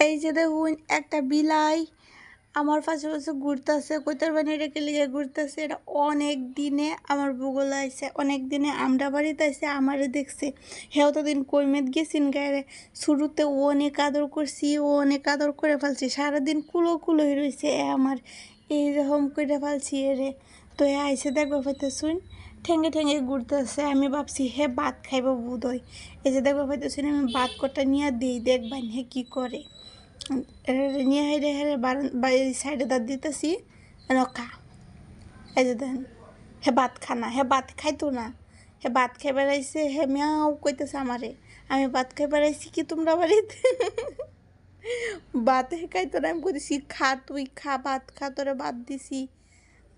এই যে দেখুন, একটা বিলাই আমার পাশে পাশে ঘুরতেছে। কোথার বানি রেখে লিগে ঘুরতেছে? এটা অনেক দিনে আমার ভূগোল আইসে অনেক দিনে আমরা বাড়িতে আইসে আমারে দেখছে। হেও তো দিন কৈমেত গেছিন গায়ে শুরুতে ও অনেক আদর করছি, ও অনেক আদর করে ফেলছি। সারাদিন কুলো কুলোই রয়েছে আমার। এই রকম করে ফেলছি এরে তো এ আইসে দেখব পাইতে শুন ঠেঙ্গে ঠেঙ্গে ঘুরতেছে আমি ভাবছি হে ভাত খাইব বোধ এই যে দেখব পাইতে শুন আমি ভাত কটা নিয়ে দিই দেখবান হে কি করে নিয়ে হেরে হেরে এই সাইডে দাঁত দিতেছি। রকা এই যে দেন, হে ভাত খানা হে ভাত খাইতো না। হে ভাত খাই বেড়াইছে হে মিয়াও কইতেছে আমারে আমি ভাত খাই বেড়াইছি কি তোমরা বাড়িতে ভাত হে খাইতো না, আমি কইতেছি খা, তুই খা, ভাত খা, তোরে ভাত দিছি।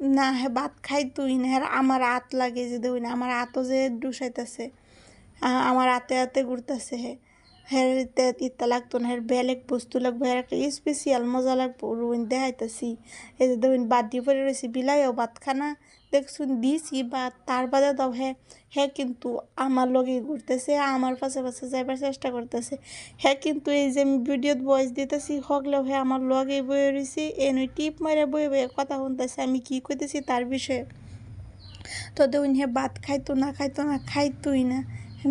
না হে, ভাত খাই তুই না হ্যাঁ আমার হাত লাগে যে দেবই না, আমার হাতও যে ডুসাইতেছে। আমার হাতে হাতে ঘুরতেছে হে। হ্যাঁ ইত্যা লাগতো না হ্যাঁ বেলেগ বস্তু লাগবে হ্যাঁ একটা স্পেশিয়াল মজা লাগবো রুইন দেখাইতেছি। এই যে দেখুন বাদ দিয়ে পরে রয়েছি, বিলাইও ভাত খানা। দেখছুন, দিছি বা তার বাদে দাও হ্যাঁ হ্যাঁ কিন্তু আমার লগে ঘুরতেছে, আমার পাশে পাশে যাইবার চেষ্টা করতেছে। হ্যাঁ কিন্তু এই যে আমি ভিডিওত ভয়েস দিতেছি, হকলেও হ্যাঁ আমার লগে বয়ে রয়েছি এনুই টিপ মারে বয়ে বয়ে কথা শুনতেছে, আমি কি কইতেছি তার বিষয়ে। তো দেখুন হ্যাঁ ভাত খাইতো না খাইতো না, খাইতোই না।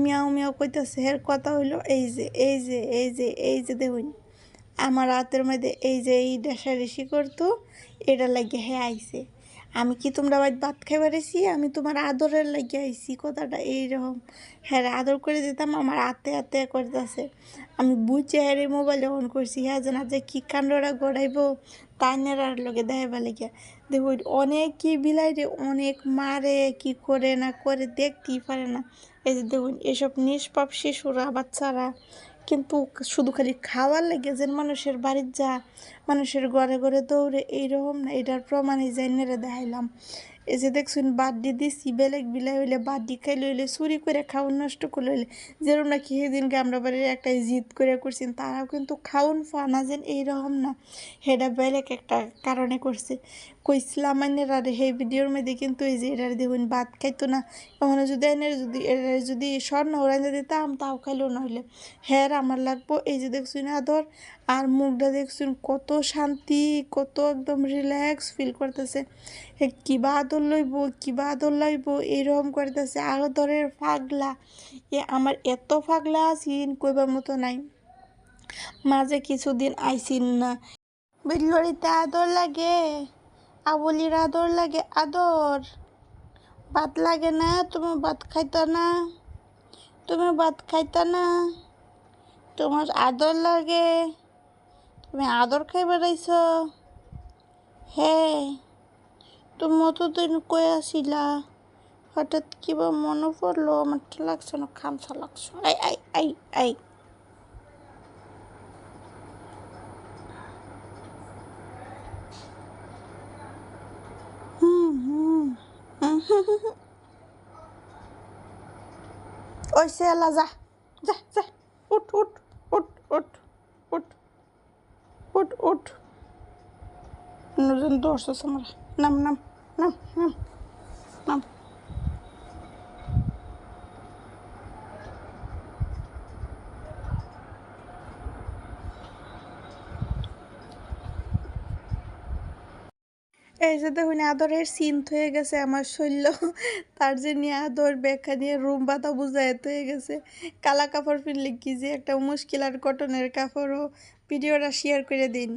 মিয়াও মিয়াও কইতেছে, হের কথা হইল এই যে এই যে এই যে এই যে দেখুন, আমার রাতের মধ্যে এই যে এই ডেসা রেশারেশি করতো, এটা লাগিয়ে হ্যাঁ আইছে। আমি কি তোমরা বাড়ি ভাত খাইবার আইসি আমি তোমার আদরের লাগিয়ে আইসি কথাটা এইরকম। হ্যাঁ আদর করে দিতাম, আমার হাতে হাতে করতেছে। আমি বুঝে হ্যাঁ মোবাইল অন করছি হ্যাঁ জানা, যে কী কাণ্ডরা গড়াইব তাইনের আর লোকে দেখাবার লেগে দেখুন অনেক কি বিলাই রে, অনেক মারে কি করে না করে, দেখতেই পারে না। এই যে দেখুন, এসব নিষ্পাপ শিশুরা, বাচ্চারা কিন্তু শুধু খালি খাওয়ার লেগে যে মানুষের বাড়ির যা, মানুষের ঘরে ঘরে দৌড়ে, এইরকম না। এটার প্রমাণে যাই নেড়ে দেখাইলাম। এই যে দেখছুন, বাড্ডি দিছি, বেলেগ বিলাই হইলে বাড্ডি খাই লইলে চুরি করে খাওয়ান নষ্ট করে লইলে যেরকম নাকি সেদিনকে আমরা বাড়ির একটা জিদ করে করছেন, তারাও কিন্তু খাওয়ান ফানা যেন এইরকম না। সেটা বেলেগ একটা কারণে করছে। কইছিলাম আইনের আর সেই ভিডিওর মধ্যে কিন্তু এই যে এটার দেখুন, ভাত খাইতো না। ওখানে যদি এনে যদি এটা যদি স্বর্ণ ওরাইতে দিতাম, তাও খাইলো নইলে হ্যাঁ আমার লাগবো, এই যে দেখছুন, আদর। আর মুখটা দেখছুন কত শান্তি, কত একদম রিল্যাক্স ফিল করতেছে। কিবা আদর লইব কিবা আদর লইব এইরকম করতেছে। আদরের ফাগলা, এ আমার এত ফাগলা আছিন কইবার মতো নাই। মাঝে কিছুদিন আইসিন না। বিলরিতে আদর লাগে, আবলির আদর লাগে, আদর। ভাত লাগে না, তুমি ভাত খাইতো না, তুমি ভাত খাইতো না, তোমার আদর লাগে। তুমি আদর খাই বেড়াইছ হ্যাঁ তুমি অতদিন কই আসিলা? হঠাৎ কিবা মনে পড়ল? আমার লাগছে না? খামসা লাগছে। I I I I. ওই সে যা যা যা। উঠ উঠ উঠ উঠ। উঠ উঠ। নজন দশ আমরা নাম নাম নাম নাম নাম। এই যে দেখুন, আদরের সিন হয়ে গেছে আমার শৈল্য। তার যে নিয়ে আদর, ব্যাখ্যা নিয়ে রুম বাতা বুঝায় হয়ে গেছে। কালা কাপড় ফিরলে কি যে একটা মুশকিল আর কটনের কাপড়ও। ভিডিওটা শেয়ার করে দিন।